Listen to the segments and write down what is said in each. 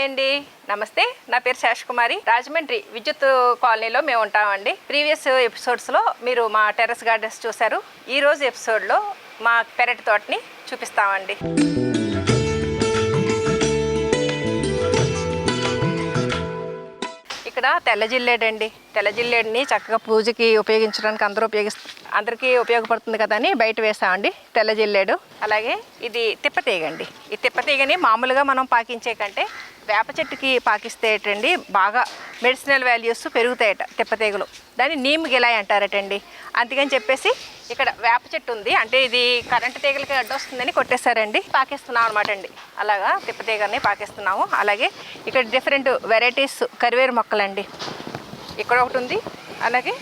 Hi అండి. నమస్తే. నా పేరు శేషకుమారి రాజమండ్రి విద్యుత్ కాలనీలో మేము ఉంటామండి. ప్రీవియస్ ఎపిసోడ్స్లో మీరు మా టెర్రస్ గార్డెన్స్ చూశారు. ఈరోజు ఎపిసోడ్లో మా పెరటి తోటని చూపిస్తామండి. ఇక్కడ తెల్ల జిల్లేడండి తెల్ల జిల్లేడిని చక్కగా పూజకి ఉపయోగించడానికి అందరూ ఉపయోగిస్తు అందరికీ ఉపయోగపడుతుంది కదా అని బయట వేసామండి. తెల్ల జిల్లేడు. అలాగే ఇది తిప్పతీగండి ఈ తిప్పతీగని మామూలుగా మనం పాకించే కంటే వేప చెట్టుకి పాకిస్తేటండి బాగా మెడిసినల్ వాల్యూస్ పెరుగుతాయట తెప్పతేగులు. దాన్ని నీమ్ గిలాయ్ అంటారటండి? అందుకని చెప్పేసి ఇక్కడ వేప చెట్టు ఉంది. అంటే ఇది కరెంటు తీగలకి అడ్డొస్తుందని కొట్టేశారండి. పాకిస్తున్నాం అనమాట అండి. అలాగా తిప్పతీగని పాకిస్తున్నాము. అలాగే ఇక్కడ డిఫరెంట్ వెరైటీస్ కరివేరు మొక్కలండి. ఇక్కడ ఒకటి ఉంది. అలాగే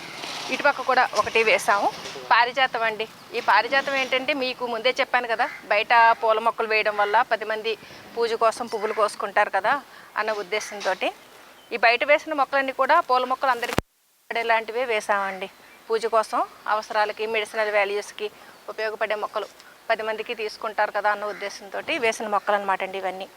ఇటుపక్క కూడా ఒకటి వేసాము. పారిజాతం అండి. ఈ పారిజాతం ఏంటంటే మీకు ముందే చెప్పాను కదా బయట పూల మొక్కలు వేయడం వల్ల పది మంది పూజ కోసం పువ్వులు కోసుకుంటారు కదా అన్న ఉద్దేశంతో ఈ బయట వేసిన మొక్కలన్నీ కూడా పూల మొక్కలు అందరికీ పడేలాంటివే వేసామండి. పూజ కోసం అవసరాలకి మెడిసినల్ వాల్యూస్కి ఉపయోగపడే మొక్కలు పది మందికి తీసుకుంటారు కదా అన్న ఉద్దేశంతో వేసిన మొక్కలు అనమాట అండి ఇవన్నీ.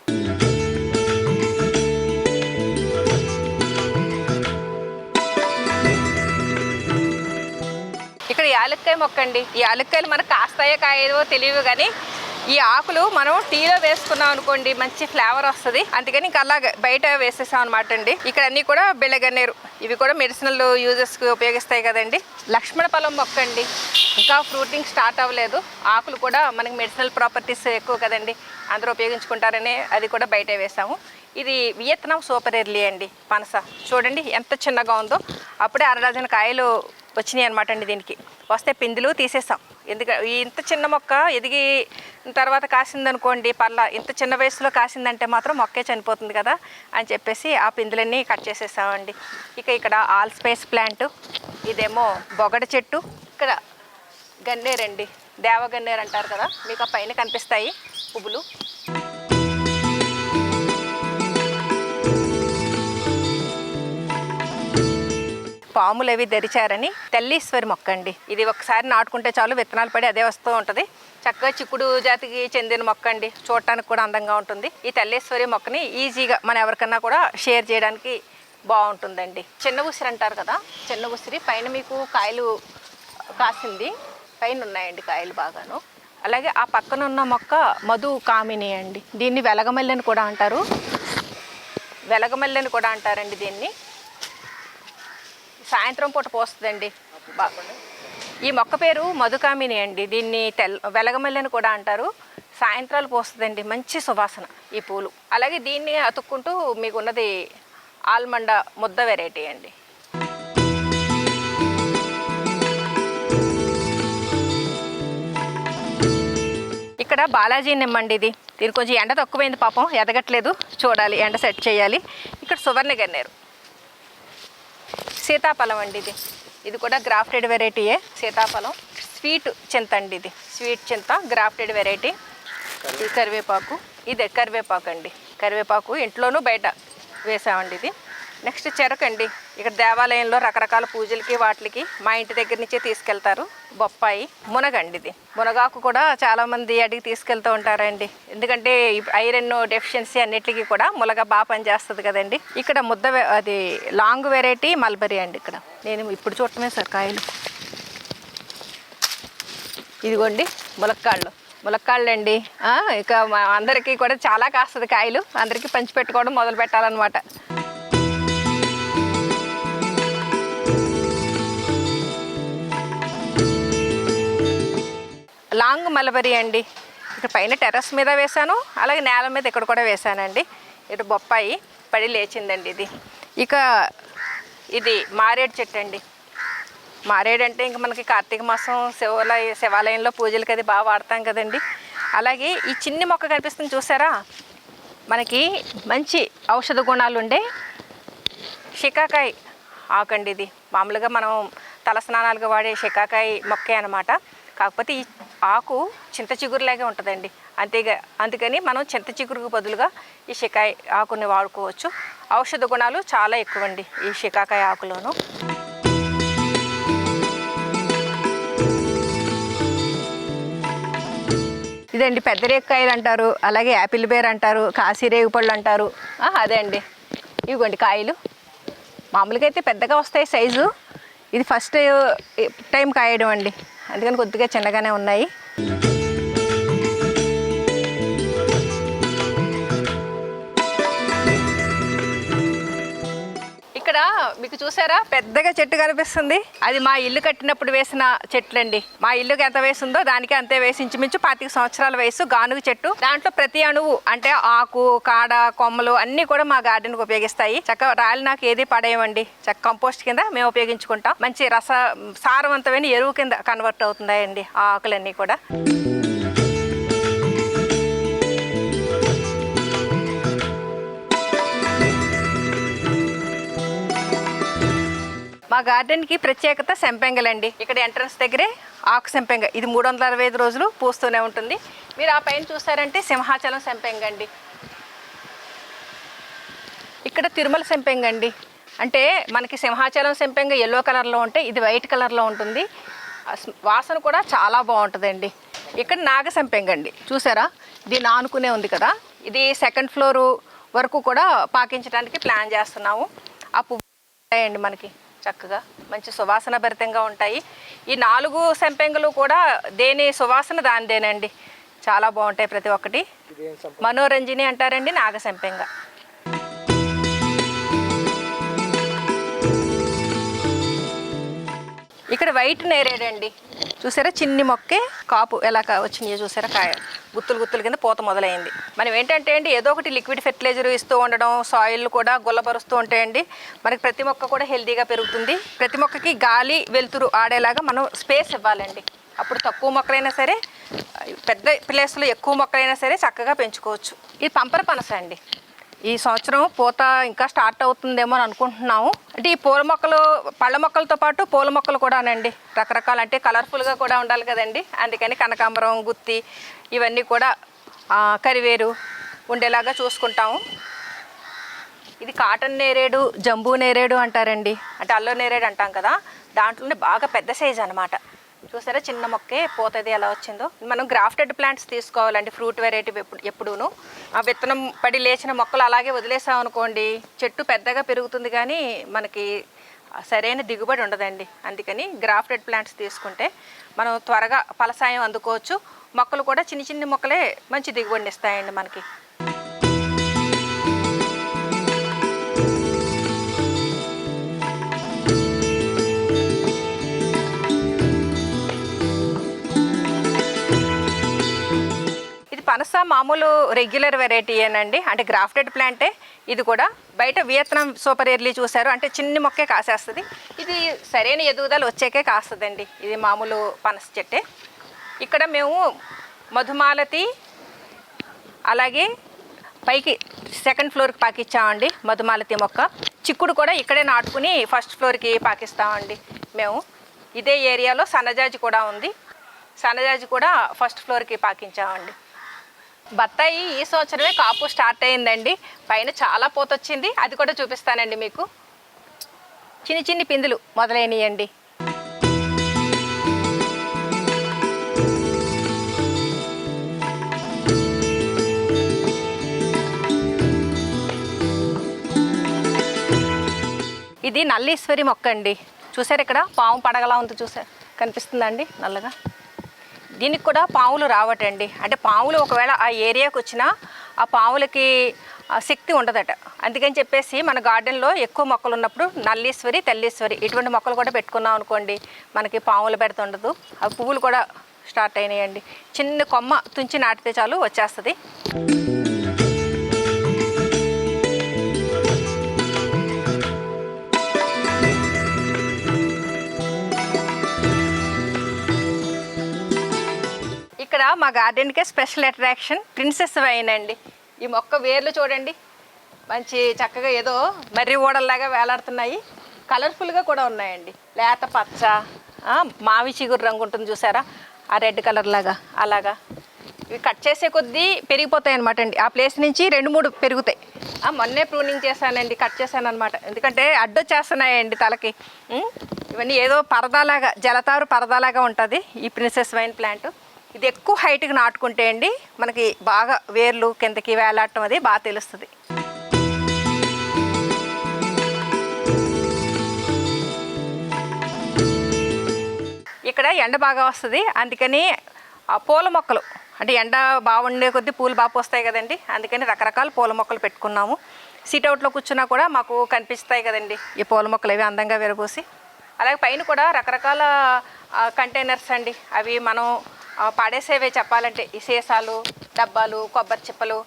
యాలక్కాయ మొక్క అండి ఈ యాలక్కాయలు మనకు కాస్తాయో కాయేదో తెలియదు కానీ ఈ ఆకులు మనం టీలో వేసుకున్నాం అనుకోండి మంచి ఫ్లేవర్ వస్తుంది. అందుకని ఇంకా అలా బయట వేసేసాం అనమాట అండి. ఇక్కడ అన్ని కూడా బిళ్ళగన్నేరు. ఇవి కూడా మెడిసినల్ యూజెస్కి ఉపయోగిస్తాయి కదండి. లక్ష్మణ పొలం మొక్క అండి ఇంకా ఫ్రూటింగ్ స్టార్ట్ అవ్వలేదు. ఆకులు కూడా మనకి మెడిసినల్ ప్రాపర్టీస్ ఎక్కువ కదండి. అందరూ ఉపయోగించుకుంటారని అది కూడా బయట వేసాము. ఇది వియత్నాం సూపర్ ఎర్లీ అండి. పనస. చూడండి ఎంత చిన్నగా ఉందో. అప్పుడే అర డజన్ కాయలు వచ్చినాయి అనమాట అండి దీనికి. వస్తే పిందులు తీసేసాం ఎందుకంటే ఇంత చిన్న మొక్క ఎదిగి తర్వాత కాసిందనుకోండి పళ్ళ ఇంత చిన్న వయసులో కాసిందంటే మాత్రం మొక్కే చనిపోతుంది కదా అని చెప్పేసి ఆ పిందులన్నీ కట్ చేసేసామండి ఇక ఇక్కడ ఆల్ స్పేస్ ప్లాంట్ ఇదేమో బొగడ చెట్టు ఇక్కడ గన్నేరండి. దేవగన్నేరు అంటారు కదా మీకు ఆ పైన కనిపిస్తాయి పువ్వులు. పాములు అవి ధరిచారని తెల్లీశ్వరి మొక్క అండి ఇది ఒకసారి నాటుకుంటే చాలు విత్తనాలు పడి అదే వస్తూ ఉంటుంది. చక్కగా చిక్కుడు జాతికి చెందిన మొక్క అండి చూడటానికి కూడా అందంగా ఉంటుంది. ఈ తెల్లేశ్వరి మొక్కని ఈజీగా మనం ఎవరికన్నా కూడా షేర్ చేయడానికి బాగుంటుందండి. చిన్న ఉసిరి అంటారు కదా చిన్న ఉసిరి పైన మీకు కాయలు కాసింది. పైన ఉన్నాయండి కాయలు బాగాను. అలాగే ఆ పక్కన ఉన్న మొక్క మధు కామిని అండి. దీన్ని వెలగమల్లి అని కూడా అంటారు. వెలగమల్లి అని కూడా అంటారండి దీన్ని. సాయంత్రం పూట పోస్తుందండి. ఈ మొక్క పేరు మధుకామిని అండి. దీన్ని తెల్ వెలగమల్లి కూడా అంటారు. సాయంత్రాలు పోస్తుందండి. మంచి సువాసన ఈ పూలు. అలాగే దీన్ని అతుక్కుంటూ మీకు ఉన్నది ఆల్మండ ముద్ద వెరైటీ అండి. ఇక్కడ బాలాజీ నిమ్మండి ఇది. దీనికి కొంచెం ఎండ తక్కువైంది పాపం. ఎదగట్లేదు. చూడాలి. ఎండ సెట్ చేయాలి. ఇక్కడ సువర్ణ గన్నేరు సీతాఫలం అండి ఇది. ఇది కూడా గ్రాఫ్టెడ్ వెరైటీయే సీతాఫలం. స్వీట్ చింత అండి ఇది. స్వీట్ చింత గ్రాఫ్టెడ్ వెరైటీ. కరివేపాకు. ఇది కరివేపాకు అండి కరివేపాకు ఇంట్లోనూ బయట వేసామండి ఇది. నెక్స్ట్ చెరకు అండి ఇక్కడ దేవాలయంలో రకరకాల పూజలకి వాటికి మా ఇంటి దగ్గర నుంచే తీసుకెళ్తారు. బొప్పాయి మునగండి ఇది. మునగాకు కూడా చాలామంది అడిగి తీసుకెళ్తూ ఉంటారండి. ఎందుకంటే ఐరన్ డెఫిషియన్సీ అన్నిటికీ కూడా మునగ బాగా పనిచేస్తుంది కదండి. ఇక్కడ ముద్ద అది లాంగ్ వెరైటీ మల్బరీ అండి ఇక్కడ. నేను ఇప్పుడు చూడటమే సార్ కాయలు. ఇదిగోండి ములక్కాళ్ళు. ములక్కాళ్ళు అండి ఇక అందరికీ కూడా చాలా కాస్తుంది కాయలు. అందరికీ పంచి పెట్టుకోవడం మొదలు పెట్టాలన్నమాట. మలబరీ అండి. ఇక్కడ పైన టెర్రస్ మీద వేశాను అలాగే నేల మీద ఇక్కడ కూడా వేశానండి. ఇటు బొప్పాయి పడి లేచిందండి ఇది. ఇక ఇది మారేడు చెట్టు అండి. మారేడు అంటే ఇంక మనకి కార్తీక మాసం శివాలయ శివాలయంలో పూజలకి అది బాగా వాడతాం కదండి. అలాగే ఈ చిన్ని మొక్క కనిపిస్తుంది చూసారా? మనకి మంచి ఔషధ గుణాలు ఉండే షికాకాయ ఆకండి ఇది. మామూలుగా మనం తల స్నానాలుగా వాడే షికాకాయ మొక్కే అనమాట కాకపోతే ఈ ఆకు చింత చిగురులాగే ఉంటుందండి. అంతేగా అందుకని మనం చింత చిగురుకు బదులుగా ఈ షికాయ ఆకుని వాడుకోవచ్చు. ఔషధ గుణాలు చాలా ఎక్కువండి ఈ షికాకాయ ఆకులోను. ఇదండి పెద్ద రేగుకాయలు అంటారు అలాగే యాపిల్ బేర్ అంటారు కాశీరేగు పళ్ళు అంటారు అదే అండి. ఇవ్వండి కాయలు. మామూలుగా అయితే పెద్దగా వస్తాయి సైజు. ఇది ఫస్ట్ టైం కాయడం అండి. అందుకని కొద్దిగా చిన్నగానే ఉన్నాయి. చూసారా? పెద్దగా చెట్టు కనిపిస్తుంది. అది మా ఇల్లు కట్టినప్పుడు వేసిన చెట్లండి. మా ఇల్లుకి ఎంత వేసిందో దానికి అంతే వేసి ఇంచుమించు పాతిక సంవత్సరాల వయసు గానుగ చెట్టు. దాంట్లో ప్రతి అణువు అంటే ఆకు కాడ కొమ్మలు అన్ని కూడా మా గార్డెన్కి ఉపయోగిస్తాయి. చక్కగా రాయలు నాకు ఏది పడేయమండి చక్క కంపోస్ట్ కింద మేము ఉపయోగించుకుంటాం. మంచి రస సారవంతమైన ఎరువు కింద కన్వర్ట్ అవుతున్నాయండి ఆ ఆకులన్నీ కూడా. గార్డెన్కి ప్రత్యేకత సెంపెంగలండి. ఇక్కడ ఎంట్రన్స్ దగ్గరే ఆకు సెంపెంగ. ఇది మూడు వందల అరవై ఐదు రోజులు పూస్తూనే ఉంటుంది. మీరు ఆ పైన చూసారంటే సింహాచలం సెంపెంగ అండి ఇక్కడ తిరుమల సెంపెంగ అండి అంటే మనకి సింహాచలం సెంపెంగ ఎల్లో కలర్లో ఉంటే ఇది వైట్ కలర్లో ఉంటుంది. వాసన కూడా చాలా బాగుంటుందండి. ఇక్కడ నాగ సెంపెంగ అండి చూసారా? దీన్ని ఆనుకునే ఉంది కదా? ఇది సెకండ్ ఫ్లోర్ వరకు కూడా పాకించడానికి ప్లాన్ చేస్తున్నాము. ఆ పువ్వు ఉంటాయండి మనకి. చక్కగా మంచి సువాసన భరితంగా ఉంటాయి. ఈ నాలుగు సెంపెంగులు కూడా దేని సువాసన దానిదేనండి. చాలా బాగుంటాయి ప్రతి ఒక్కటి. మనోరంజని అంటారండి నాగ సెంపెంగ. ఇక్కడ వైట్ నేరేడండి. చూసారా? చిన్ని మొక్కే కాపు. ఎలా కా- వచ్చినాయో చూసారా? కాయ. గుత్తులు గుత్తులు కింద పూత మొదలైంది. మనం ఏంటంటే అండి ఏదో ఒకటి లిక్విడ్ ఫెర్టిలైజర్ ఇస్తూ ఉండడం సాయిల్ కూడా గుల్లపరుస్తూ ఉంటాయండి మనకి ప్రతి మొక్క కూడా హెల్తీగా పెరుగుతుంది. ప్రతి మొక్కకి గాలి వెలుతురు ఆడేలాగా మనం స్పేస్ ఇవ్వాలండి. అప్పుడు తక్కువ మొక్కలైనా సరే పెద్ద ప్లేస్లో ఎక్కువ మొక్కలైనా సరే చక్కగా పెంచుకోవచ్చు. ఇది పంపర పనస అండి. ఈ సంవత్సరం పూత ఇంకా స్టార్ట్ అవుతుందేమో అని అనుకుంటున్నాము. అంటే ఈ పూల మొక్కలు పళ్ళ మొక్కలతో పాటు పూల మొక్కలు కూడానండి. రకరకాల అంటే కలర్ఫుల్గా కూడా ఉండాలి కదండి. అందుకని కనకాంబరం గుత్తి ఇవన్నీ కూడా కరివేరు ఉండేలాగా చూసుకుంటాము. ఇది కాటన్ నేరేడు జంబూ నేరేడు అంటారండి. అంటే అల్లో నేరేడు అంటాం కదా. దాంట్లోనే బాగా పెద్ద సైజ్ అనమాట. చూసారా? చిన్న మొక్కే పోతుంది ఎలా వచ్చిందో. మనం గ్రాఫ్టెడ్ ప్లాంట్స్ తీసుకోవాలండి ఫ్రూట్ వెరైటీ ఎప్పుడు ఎప్పుడూను. ఆ విత్తనం పడి లేచిన మొక్కలు అలాగే వదిలేసాం అనుకోండి చెట్టు పెద్దగా పెరుగుతుంది కానీ మనకి సరైన దిగుబడి ఉండదండి. అందుకని గ్రాఫ్టెడ్ ప్లాంట్స్ తీసుకుంటే మనం త్వరగా ఫలసాయం అందుకోవచ్చు. మొక్కలు కూడా చిన్న చిన్న మొక్కలే మంచి దిగుబడిని ఇస్తాయండి మనకి. పనస మామూలు రెగ్యులర్ వెరైటీ ఏనండి. అంటే గ్రాఫ్టెడ్ ప్లాంటే ఇది కూడా బయట వియత్నాం సూపర్ ఎర్లీ చూసారు అంటే చిన్ని మొక్కే కాసేస్తుంది. ఇది సరైన ఎదుగుదల వచ్చాకే కాస్తుందండి. ఇది మామూలు పనస చెట్టే. ఇక్కడ మేము మధుమాలతి అలాగే పైకి సెకండ్ ఫ్లోర్కి పాకిచ్చామండి మధుమాలతి మొక్క. చిక్కుడు కూడా ఇక్కడే నాటుకుని ఫస్ట్ ఫ్లోర్కి పాకిస్తామండి మేము. ఇదే ఏరియాలో సన్నజాజి కూడా ఉంది. సన్నజాజి కూడా ఫస్ట్ ఫ్లోర్కి పాకించామండి. బత్తాయి ఈ సంవత్సరమే కాపు స్టార్ట్ అయిందండి. పైన చాలా పూత వచ్చింది అది కూడా చూపిస్తానండి మీకు. చిన్ని చిన్ని పిందులు మొదలైనయండి. ఇది నల్లీశ్వరి మొక్క అండి చూసారు ఇక్కడ? పాము పడగలా ఉంది చూసారు కనిపిస్తుందండి నల్లగా? దీనికి కూడా పావులు రావటండి. అంటే పావులు ఒకవేళ ఆ ఏరియాకి వచ్చినా ఆ పావులకి శక్తి ఉండదట. అందుకని చెప్పేసి మన గార్డెన్లో ఎక్కువ మొక్కలు ఉన్నప్పుడు నల్లీశ్వరి తెల్లీశ్వరి ఇటువంటి మొక్కలు కూడా పెట్టుకున్నాం అనుకోండి మనకి పాముల పెడుతుండదు ఉండదు. ఆ పువ్వులు కూడా స్టార్ట్ అయినాయండి. చిన్న కొమ్మ తుంచి నాటితే చాలు వచ్చేస్తుంది. గార్డెన్కే స్పెషల్ అట్రాక్షన్ ప్రిన్సెస్ వైన్ అండి ఈ మొక్క వేర్లు చూడండి. మంచి చక్కగా ఏదో మర్రి ఓడల్లాగా వేలాడుతున్నాయి. కలర్ఫుల్గా కూడా ఉన్నాయండి. లేత పచ్చ మావి చిగురు రంగు ఉంటుంది చూసారా? ఆ రెడ్ కలర్ లాగా అలాగా. ఇవి కట్ చేసే కొద్దీ పెరిగిపోతాయి అనమాట అండి. ఆ ప్లేస్ నుంచి రెండు మూడు పెరుగుతాయి. మొన్నే ప్రూనింగ్ చేశానండి కట్ చేశాను అనమాట ఎందుకంటే అడ్డొచ్చేస్తున్నాయండి తలకి. ఇవన్నీ ఏదో పరదాలాగా జలతారు పరదాలాగా ఉంటుంది ఈ ప్రిన్సెస్ వైన్ ప్లాంట్. ఇది ఎక్కువ హైట్కి నాటుకుంటే అండి మనకి బాగా వేర్లు కిందకి వేలాడటం అది బాగా తెలుస్తుంది. ఇక్కడ ఎండ బాగా వస్తుంది. అందుకని ఆ పూల మొక్కలు అంటే ఎండ బాగుండే కొద్దీ పూలు బాగా పోస్తాయి కదండి. అందుకని రకరకాల పూల మొక్కలు పెట్టుకున్నాము. సిట్అవుట్లో కూర్చున్నా కూడా మాకు కనిపిస్తాయి కదండి ఈ పూల మొక్కలు అవి అందంగా విరగూసి. అలాగే పైన కూడా రకరకాల కంటైనర్స్ అండి. అవి మనం పాడేసేవే చెప్పాలంటే ఈ సీసాలు డబ్బాలు కొబ్బరి చిప్పలు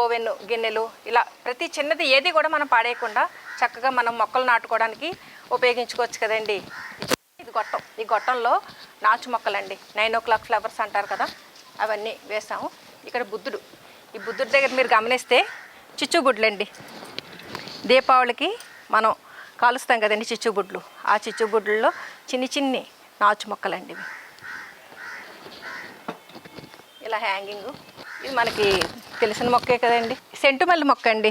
ఓవెన్ గిన్నెలు ఇలా ప్రతి చిన్నది ఏది కూడా మనం పాడేయకుండా చక్కగా మనం మొక్కలు నాటుకోవడానికి ఉపయోగించుకోవచ్చు కదండి. ఇది గొట్టం. ఈ గొట్టంలో నాచు మొక్కలండి. నైన్ ఓ క్లాక్ ఫ్లవర్స్ అంటారు కదా అవన్నీ వేసాము. ఇక్కడ బుద్ధుడు. ఈ బుద్ధుడి దగ్గర మీరు గమనిస్తే చిచ్చుగుడ్లండి దీపావళికి మనం కాలుస్తాం కదండి చిచ్చుగుడ్లు ఆ చిచ్చుగుడ్లలో చిన్ని చిన్ని నాచు మొక్కలండి ఇవి. ఇలా హ్యాంగింగ్. ఇది మనకి తెలిసిన మొక్కే కదండి. సెంటుమల్లి మొక్క అండి.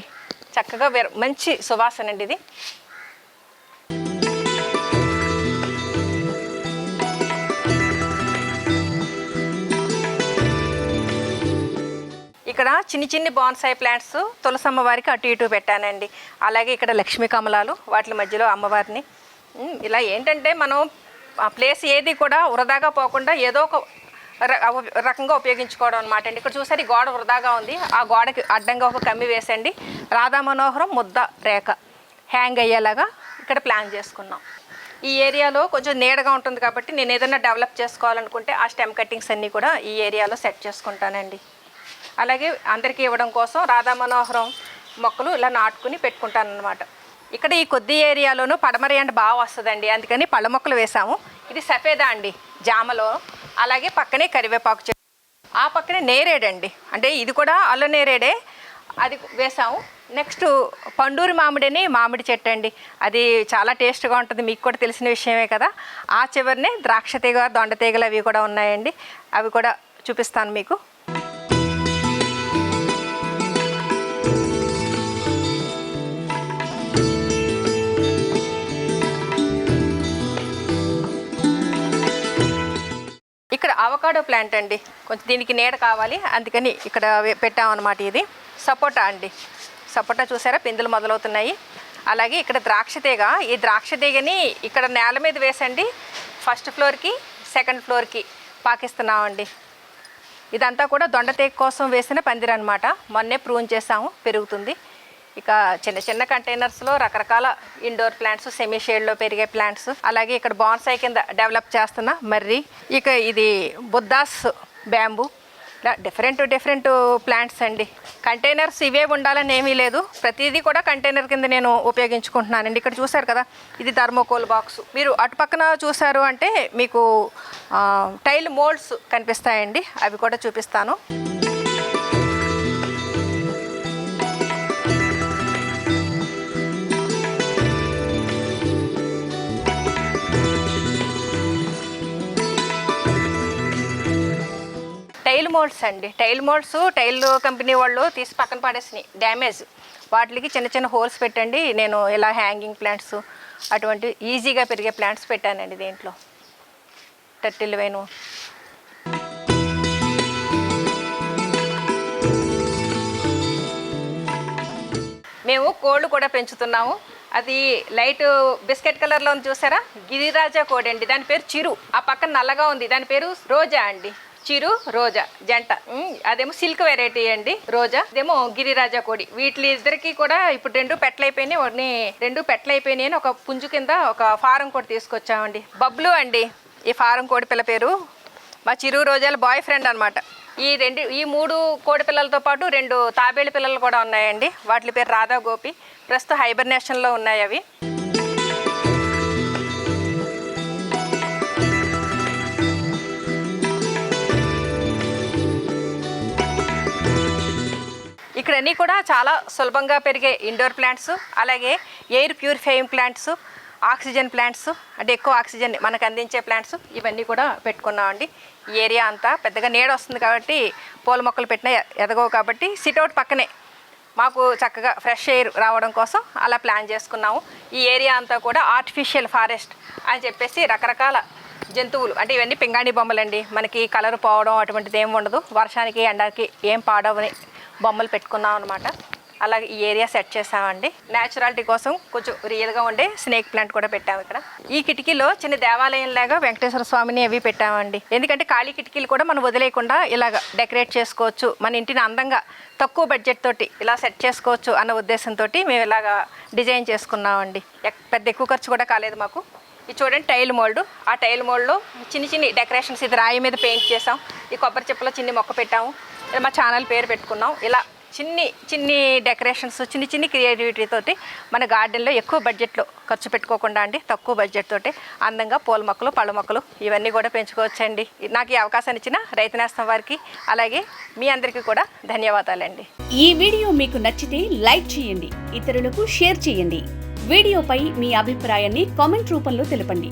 చక్కగా మంచి సువాసన అండి ఇది. ఇక్కడ చిన్ని చిన్ని బాన్సాయి ప్లాంట్స్ తులసమ్మ వారికి అటు ఇటు పెట్టానండి. అలాగే ఇక్కడ లక్ష్మీ కమలాలు వాటి మధ్యలో అమ్మవారిని. ఇలా ఏంటంటే మనం ఆ ప్లేస్ ఏది కూడా వృధాగా పోకుండా ఏదో ఒక రకంగా ఉపయోగించుకోవడం అనమాట అండి. ఇక్కడ చూసారు ఈ గోడ వృధాగా ఉంది. ఆ గోడకి అడ్డంగా ఒక కమ్మి వేసండి రాధా మనోహరం ముద్ద రేఖ హ్యాంగ్ అయ్యేలాగా ఇక్కడ ప్లాన్ చేసుకున్నాం. ఈ ఏరియాలో కొంచెం నీడగా ఉంటుంది కాబట్టి నేను ఏదైనా డెవలప్ చేసుకోవాలనుకుంటే ఆ స్టెమ్ కట్టింగ్స్ అన్నీ కూడా ఈ ఏరియాలో సెట్ చేసుకుంటానండి. అలాగే అందరికీ ఇవ్వడం కోసం రాధా మనోహరం మొక్కలు ఇలా నాటుకుని పెట్టుకుంటాను అనమాట ఇక్కడ ఈ కొద్ది ఏరియాలోనూ పడమరి అండ్ బాగా వస్తుందండి. అందుకని పళ్ళ మొక్కలు వేసాము. ఇది సఫేదా అండి. జామలో అలాగే పక్కనే కరివేపాకు చెట్టు ఆ పక్కనే నేరేడండి. అంటే ఇది కూడా అల్ల నేరేడే. అది వేసాము. నెక్స్ట్ పండూరి మామిడిని మామిడి చెట్టు అండి అది చాలా టేస్ట్గా ఉంటుంది. మీకు కూడా తెలిసిన విషయమే కదా. ఆ చివరినే ద్రాక్ష తీగ దొండ తీగలు అవి కూడా ఉన్నాయండి. అవి కూడా చూపిస్తాను మీకు. అవకాడో ప్లాంట్ అండి. కొంచెం దీనికి నీడ కావాలి. అందుకని ఇక్కడ పెట్టామన్నమాట ఇది. సపోటా అండి. సపోటా చూసారా? పిందులు మొదలవుతున్నాయి. అలాగే ఇక్కడ ద్రాక్ష తీగ. ఈ ద్రాక్ష తీగని ఇక్కడ నేల మీద వేసండి. ఫస్ట్ ఫ్లోర్కి సెకండ్ ఫ్లోర్కి పాకిస్తున్నామండి. ఇదంతా కూడా దొండతేగ కోసం వేసిన పందిరనమాట మొన్నే ప్రూన్ చేసాము పెరుగుతుంది. ఇక చిన్న చిన్న కంటైనర్స్లో రకరకాల ఇండోర్ ప్లాంట్స్ సెమీ షేడ్లో పెరిగే ప్లాంట్స్ అలాగే ఇక్కడ బాన్సాయి కింద డెవలప్ చేస్తున్న మర్రి. ఇక ఇది బుద్ధాస్ బ్యాంబూ ఇలా డిఫరెంట్ డిఫరెంట్ ప్లాంట్స్ అండి. కంటైనర్స్ ఇవే ఉండాలని ఏమీ లేదు. ప్రతిదీ కూడా కంటైనర్ కింద నేను ఉపయోగించుకుంటున్నానండి. ఇక్కడ చూసారు కదా ఇది థర్మోకోల్ బాక్స్ మీరు అటు పక్కన చూసారు అంటే మీకు టైల్ మోల్డ్స్ కనిపిస్తాయండి. అవి కూడా చూపిస్తాను. టైల్ మోల్డ్స్ అండి. టైల్ మోల్డ్స్ టైల్ కంపెనీ వాళ్ళు తీసి పక్కన పడేసినాయి. డ్యామేజ్. వాటికి చిన్న చిన్న హోల్స్ పెట్టండి. నేను ఇలా హ్యాంగింగ్ ప్లాంట్స్ అటువంటి ఈజీగా పెరిగే ప్లాంట్స్ పెట్టానండి దీంట్లో. Turtle vine. మేము కోళ్ళు కూడా పెంచుతున్నాము. అది లైట్ బిస్కెట్ కలర్లో ఉంది చూసారా? గిరిరాజా కోడి అండి దాని పేరు చిరు. ఆ పక్కన నల్లగా ఉంది. దాని పేరు రోజా అండి. చిరు రోజా జంట. అదేమో సిల్క్ వెరైటీ అండి రోజా. అదేమో గిరిరాజా కోడి. వీటి ఇద్దరికి కూడా ఇప్పుడు రెండు పెట్టలైపోయినాయి వాడిని రెండు పెట్టలైపోయినాయి అని ఒక పుంజు కింద ఒక ఫారం కోడి తీసుకొచ్చామండి. బబ్లు అండి ఈ ఫారం కోడి పిల్ల పేరు. మా చిరు రోజాల బాయ్ ఫ్రెండ్ అనమాట ఈ రెండు ఈ మూడు కోడి పిల్లలతో పాటు రెండు తాబేలు పిల్లలు కూడా ఉన్నాయండి. వాటి పేరు రాధా గోపి. ప్రస్తుతం హైబర్నేషన్లో ఉన్నాయి అవి. ఇక్కడ అన్నీ కూడా చాలా సులభంగా పెరిగే ఇండోర్ ప్లాంట్స్ అలాగే air purifying plants oxygen plants అంటే ఎక్కువ ఆక్సిజన్ మనకు అందించే ప్లాంట్స్ ఇవన్నీ కూడా పెట్టుకున్నామండి. ఈ ఏరియా అంతా పెద్దగా నీడ వస్తుంది కాబట్టి పూల మొక్కలు పెట్టినా ఎదగవు కాబట్టి సిట్అవుట్ పక్కనే మాకు చక్కగా ఫ్రెష్ ఎయిర్ రావడం కోసం అలా ప్లాన్ చేసుకున్నాము. ఈ ఏరియా అంతా కూడా ఆర్టిఫిషియల్ ఫారెస్ట్ అని చెప్పేసి రకరకాల జంతువులు అంటే ఇవన్నీ పింగాణి బొమ్మలండి. మనకి కలర్ పోవడం అటువంటిది ఏమి ఉండదు. వర్షానికి ఎండకి ఏం పాడవని బొమ్మలు పెట్టుకున్నాం అనమాట అలాగే ఈ ఏరియా సెట్ చేసామండి. న్యాచురాలిటీ కోసం కొంచెం రియల్గా ఉండే స్నేక్ ప్లాంట్ కూడా పెట్టాము ఇక్కడ. ఈ కిటికీలో చిన్న దేవాలయం లాగా వెంకటేశ్వర స్వామిని అవి పెట్టామండి. ఎందుకంటే ఖాళీ కిటికీలు కూడా మనం వదిలేయకుండా ఇలాగ డెకరేట్ చేసుకోవచ్చు. మన ఇంటిని అందంగా తక్కువ బడ్జెట్ తోటి ఇలా సెట్ చేసుకోవచ్చు అన్న ఉద్దేశంతో మేము ఇలాగా డిజైన్ చేసుకున్నామండి. ఎక్- పెద్ద ఎక్కువ ఖర్చు కూడా కాలేదు మాకు. ఇది చూడండి టైల్ మోల్డ్ ఆ టైల్ మోల్డ్లో చిన్ని చిన్ని డెకరేషన్స్ ఇది రాయి మీద పెయింట్ చేసాం. ఈ కొబ్బరి చెప్పులో చిన్ని మొక్క పెట్టాము. మా ఛానల్ పేరు పెట్టుకున్నాం. ఇలా చిన్ని చిన్ని డెకరేషన్స్ చిన్ని చిన్ని క్రియేటివిటీ తోటి మన గార్డెన్లో ఎక్కువ బడ్జెట్లో ఖర్చు పెట్టుకోకుండా అండి తక్కువ బడ్జెట్ తోటి అందంగా పూల మొక్కలు పళ్ళ మొక్కలు ఇవన్నీ కూడా పెంచుకోవచ్చండి. నాకు ఈ అవకాశాన్ని ఇచ్చిన రైతు నేస్తం వారికి అలాగే మీ అందరికీ కూడా ధన్యవాదాలండి. ఈ వీడియో మీకు నచ్చితే లైక్ చేయండి ఇతరులకు షేర్ చేయండి. వీడియోపై మీ అభిప్రాయాన్ని కామెంట్ రూపంలో తెలపండి.